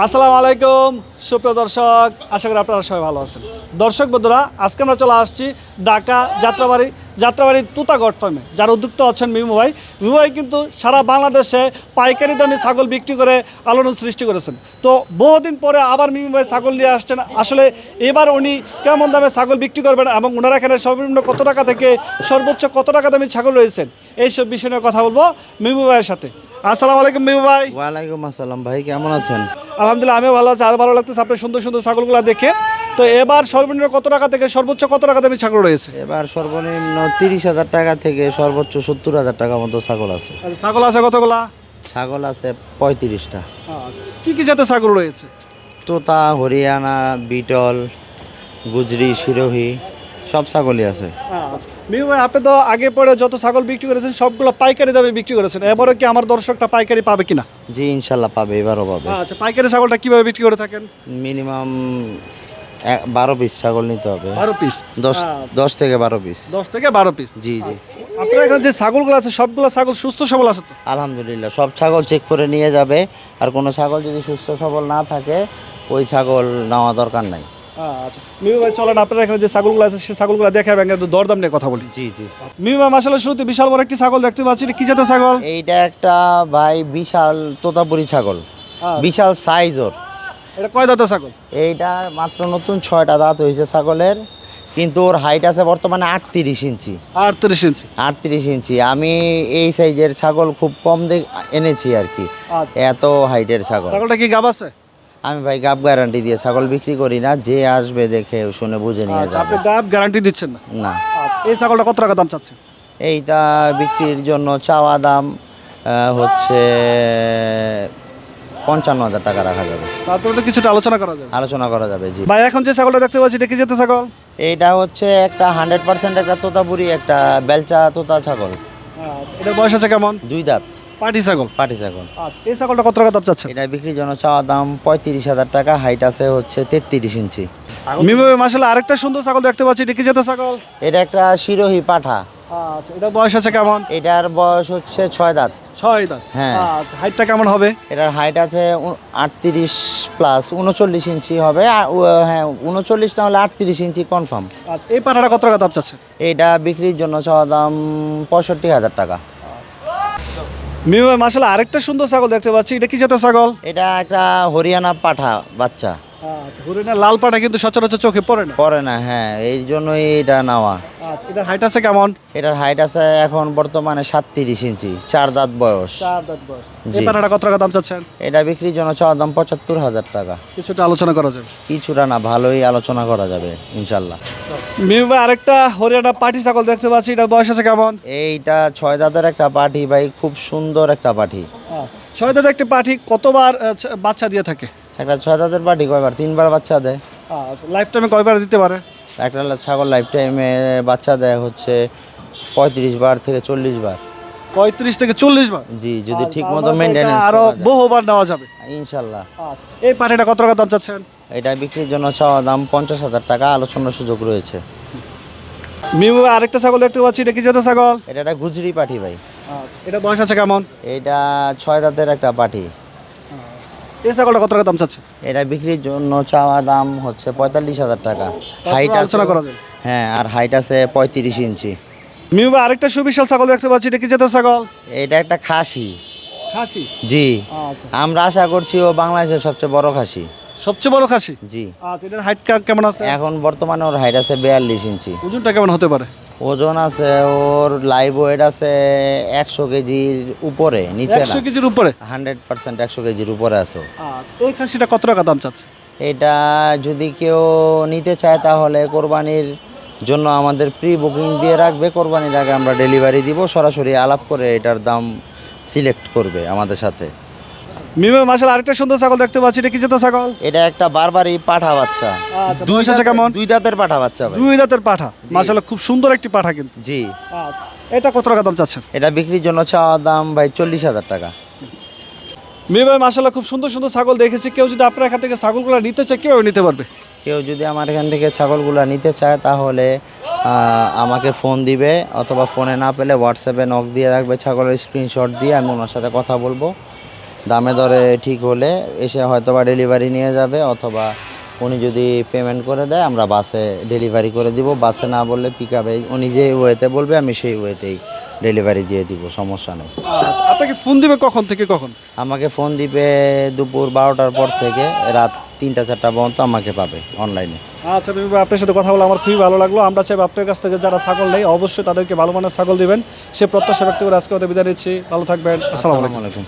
আসসালামু আলাইকুম, সুপ্রিয় দর্শক, আশা করি আপনারা সবাই ভালো আছেন। দর্শক বন্ধুরা, আজকে আমরা চলে আসছি ঢাকা যাত্রাবাড়ি যাত্রাবাড়ি তুতাগড় ফার্মে। যার উদ্যোক্তা আছেন মিমু ভাই। মিমু ভাই কিন্তু সারা বাংলাদেশে পাইকারি দামে ছাগল বিক্রি করে আলোড়ন সৃষ্টি করেছেন। তো বহুদিন পরে আবার মিমু ভাই ছাগল নিয়ে আসছেন। আসলে এবার উনি কেমন দামে ছাগল বিক্রি করবেন এবং ওনারা এখানে সর্বনিম্ন কত টাকা থেকে সর্বোচ্চ কত টাকা দামে ছাগল রয়েছেন, এইসব বিষয় নিয়ে কথা বলব মিমু ভাইয়ের সাথে। আসসালামু আলাইকুম মিমু ভাই। ওয়ালাইকুম আসসালাম ভাই কেমন আছেন? আলহামদুলিল্লাহ আমিও ভালো আছি। আর ভালো লাগতেছে আপনার সুন্দর সুন্দর ছাগলগুলো দেখে। তো এবার সর্বনিম্ন কত টাকা থেকে সর্বোচ্চ কত টাকা দামি ছাগল রয়েছে? এবার সর্বনিম্ন তিরিশ হাজার টাকা থেকে সর্বোচ্চ সত্তর হাজার টাকা মতো ছাগল আছে। ছাগল আছে কতগুলা? ছাগল আছে পঁয়ত্রিশটা। কি কি জাতের ছাগল রয়েছে? তোতা হরিয়ানা বিটল গুজরি সিরোহি সব ছাগলই আছে। ভাই আপনি তো আগে পরে যত ছাগল বিক্রি করেছেন সবগুলো পাইকারি দামে বিক্রি করেছেন। এবারে কি আমার দর্শকটা পাইকারি পাবে কিনা? জি ইনশাল্লাহ পাবে এবারও পাবে। আচ্ছা পাইকারি ছাগলটা কীভাবে বিক্রি করে থাকেন? মিনিমাম বারো পিস ছাগল নিতে হবে। বারো পিস? দশ দশ থেকে বারো পিস। দশ থেকে বারো পিস? জি জি। আপনার এখানে যে ছাগলগুলো আছে সবগুলো ছাগল সুস্থ সবল আছে তো? আলহামদুলিল্লাহ সব ছাগল চেক করে নিয়ে যাবে। আর কোনো ছাগল যদি সুস্থ সবল না থাকে ওই ছাগল নেওয়া দরকার নাই। আচ্ছা। মিমু ভাই চলেন আপনার এখানে যে ছাগলগুলো আছে সেই ছাগলগুলো দেখে ব্যাংকে দরদাম নিয়ে কথা বলি। জি জি। মিমু ভাই মাসাল্লাহ শুরুতে বিশাল বড় একটি ছাগল দেখতে পাচ্ছি। এটা কি জাতের ছাগল? এইটা একটা ভাই বিশাল তোতাপুরি ছাগল। বিশাল সাইজ ওর এটা কয় দাঁতের ছাগল? এইটা মাত্র নতুন ছয়টা দাঁত হয়েছে ছাগলের কিন্তু ওর হাইট আছে বর্তমানে আটত্রিশ ইঞ্চি। আটত্রিশ ইঞ্চি। আটত্রিশ ইঞ্চি। আমি এই সাইজের ছাগল খুব কম দেখ এনেছি আর কি। আচ্ছা। এত হাইটের ছাগল। ছাগলটা কি গাব আছে? আমি ভাই গাব গ্যারান্টি দিয়ে ছাগল বিক্রি করি না যে আসবে দেখে শুনে বুঝে নিয়ে আচ্ছা যাবে। আপনি গাব গ্যারান্টি দিচ্ছেন না? না। আচ্ছা, এই ছাগলটা কত টাকা দাম চাচ্ছেন? এইটা বিক্রির জন্য চাওয়া দাম আহ, হচ্ছে পঞ্চান্ন হাজার টাকা রাখা যাবে। তারপরে তো কিছুটা আলোচনা করা যাবে। আলোচনা করা যাবে জি। ভাই এখন যে ছাগলটা দেখতে পাচ্ছি এটা কি জাতের ছাগল? এইটা হচ্ছে একটা হান্ড্রেড পার্সেন্ট একটা তোতাপুরি একটা বেলচা তোতা ছাগল। আচ্ছা এটা বয়স আছে কেমন? দুই দাঁত। পাটি ছাগল? পাটি ছাগল। আচ্ছা এই ছাগলটা কত টাকা দাম চাচ্ছেন? এটা বিক্রির জন্য চাওয়া দাম পঁয়ত্রিশ হাজার টাকা হাইট আছে হচ্ছে তেত্রিশ ইঞ্চি। মিমু মাসাল্লাহ আরেকটা সুন্দর ছাগল দেখতে পাচ্ছি এটা কি জাতের ছাগল? এটা একটা শিরোহি পাঠা। আচ্ছা এটা বয়স আছে কেমন? এটার বয়স হচ্ছে ছয় দাঁত। ছয় দাঁত? হ্যাঁ। আচ্ছা হাইটটা কেমন হবে? এটার হাইট আছে আটত্রিশ প্লাস উনচল্লিশ ইঞ্চি হবে আর উ- হ্যাঁ উনচল্লিশ না হলে আটত্রিশ ইঞ্চি কনফার্ম আচ্ছা এই পাঠাটা কত টাকা দাম চাচ্ছে এইটা বিক্রির জন্য চাওয়া দাম পঁয়ষট্টি হাজার টাকা। মিমু মাসাল্লাহ আরেকটা সুন্দর ছাগল দেখতে পাচ্ছি। এটা কি জাতের ছাগল? এটা একটা হরিয়ানা পাঠা বাচ্চা। আচ্ছা হরিণের লাল পাটা কিন্তু সচরাচর চোখে পড়ে না? পরে না হ্যাঁ এই জন্যই এটা নেওয়া। আচ্ছা এটার হাইট আছে কেমন? এটার হাইট আছে এখন বর্তমানে সাতত্রিশ ইঞ্চি চার দাঁত বয়স। চার দাঁত বয়স। জি। পাটাটা কত টাকা দাম চাচ্ছেন? এটা বিক্রির জন্য দাম পঁচাত্তর হাজার টাকা। কিছুটা আলোচনা করা যাবে। কিছুটা না ভালোই আলোচনা করা যাবে ইনশাল্লাহ। মিমু আরেকটা হরিয়ানা পাটি ছাগল দেখতে পাচ্ছি এটা বয়স আছে কেমন? এইটা ছয় দাঁতের একটা পাঠি ভাই খুব সুন্দর একটা পাঠি ছয় দাঁত একটি পাঠি কতবার আহ, বাচ্চা দিয়ে থাকে? একটা ছয় দাঁতের পাঠি কয়বার? তিনবার বাচ্চা দেয়। লাইফ টাইমে কয়বার দিতে পারে? একটা ছাগল লাইফ টাইমে বাচ্চা দেয় হচ্ছে পঁয়ত্রিশ বার থেকে চল্লিশ বার। পঁয়ত্রিশ থেকে চল্লিশ বার? জি যদি ঠিক মতো মানে মেনটেন্স আরও বহুবার নেওয়া যাবে। ইনশাল্লাহ। এই পাটিটা কত টাকা দাম চাচ্ছেন? এটা বিক্রির জন্য চাওয়া দাম পঞ্চাশ হাজার টাকা আলোচনার সুযোগ রয়েছে। মিমু আরেকটা ছাগল দেখতে পাচ্ছি এটা কি জাতের ছাগল? এটা একটা গুজরি পাঠি ভাই। এটা বয়স আছে কেমন? এটা ছয় দাঁতের একটা পাঠি এই ছাগলটা কত টাকা দাম চাচ্ছে? এটা বিক্রির জন্য চাওয়া দাম হচ্ছে পঁয়তাল্লিশ হাজার টাকা। হাইট আলোচনা করা যাবে। হ্যাঁ আর হাইট আছে পঁয়ত্রিশ ইঞ্চি। মিমু ভাই আরেকটা সুবিশাল ছাগল দেখতে পাচ্ছি এটা কি জাতের ছাগল? এটা একটা খাসি। খাসি? জি। আচ্ছা। আমরা আশা করছি ও বাংলাদেশের সবচেয়ে বড় খাসি। সবচেয়ে বড় খাসি? জি। আচ্ছা এটার হাইট কেমন আছে? এখন বর্তমানে ওর হাইট আছে বিয়াল্লিশ ইঞ্চি। ওজনটা কেমন হতে পারে? ওজন আছে ওর লাইভ ওয়েট আছে একশো কেজির উপরে নিচে না। একশো কেজির উপরে? হান্ড্রেড পার্সেন্ট একশো কেজির উপরে আছে ও। আচ্ছা এই খাসিটা কত টাকা দাম চাচ্ছে? এটা যদি কেউ নিতে চায় তাহলে কোরবানির জন্য আমাদের প্রি বুকিং দিয়ে রাখবে। কোরবানির আগে আমরা ডেলিভারি দিব সরাসরি আলাপ করে এটার দাম সিলেক্ট করবে আমাদের সাথে। মিমু মাসাল আরেকটা সুন্দর ছাগল দেখতে পাচ্ছি। এটা কি জাতের ছাগল? এটা একটা বারবারই পাঠা বাচ্চা। আচ্ছা বয়স আছে কেমন? দুই দাঁতের পাঠা বাচ্চা দুই দাঁতের পাঠা। মাসাল্লাহ খুব সুন্দর একটি পাঠা কিন্তু। জি। আচ্ছা এটা কত টাকা দাম চাচ্ছেন? এটা বিক্রির জন্য চাওয়া দাম ভাই চল্লিশ হাজার টাকা। মিমু ভাই মাসাল্লাহ খুব সুন্দর সুন্দর ছাগল দেখেছি। কেউ যদি আপনার এখান থেকে ছাগলগুলো নিতে চায় কীভাবে নিতে পারবে। কেউ যদি আমার এখান থেকে ছাগলগুলা নিতে চায় তাহলে আমাকে ফোন দিবে অথবা ফোনে না পেলে হোয়াটসঅ্যাপে নক দিয়ে রাখবে ছাগলের স্ক্রিনশট দিয়ে আমি ওনার সাথে কথা বলব। দামে দরে ঠিক হলে এসে হয়তো বা ডেলিভারি নিয়ে যাবে অথবা উনি যদি পেমেন্ট করে দেয় আমরা বাসে ডেলিভারি করে দিব। বাসে না বললে পিক আপে উনি যে ওয়েতে বলবে আমি সেই ওয়েতেই ডেলিভারি দিয়ে দিব সমস্যা নেই। আচ্ছা আপনাকে ফোন দিবে কখন থেকে কখন? আমাকে ফোন দিবে দুপুর বারোটার পর থেকে রাত তিনটা চারটা পর্যন্ত আমাকে পাবে অনলাইনে আচ্ছা ভাই আপনার সাথে কথা বলে আমার খুবই ভালো লাগল। আমরা চাই আপনার কাছ থেকে যারা ছাগল নেই অবশ্যই তাদেরকে ভালো মানের ছাগল দিবেন। সে প্রত্যাশা ব্যক্ত করে আজকে ওদের বিদায় নিচ্ছি। ভালো থাকবেন। আসসালামু আলাইকুম।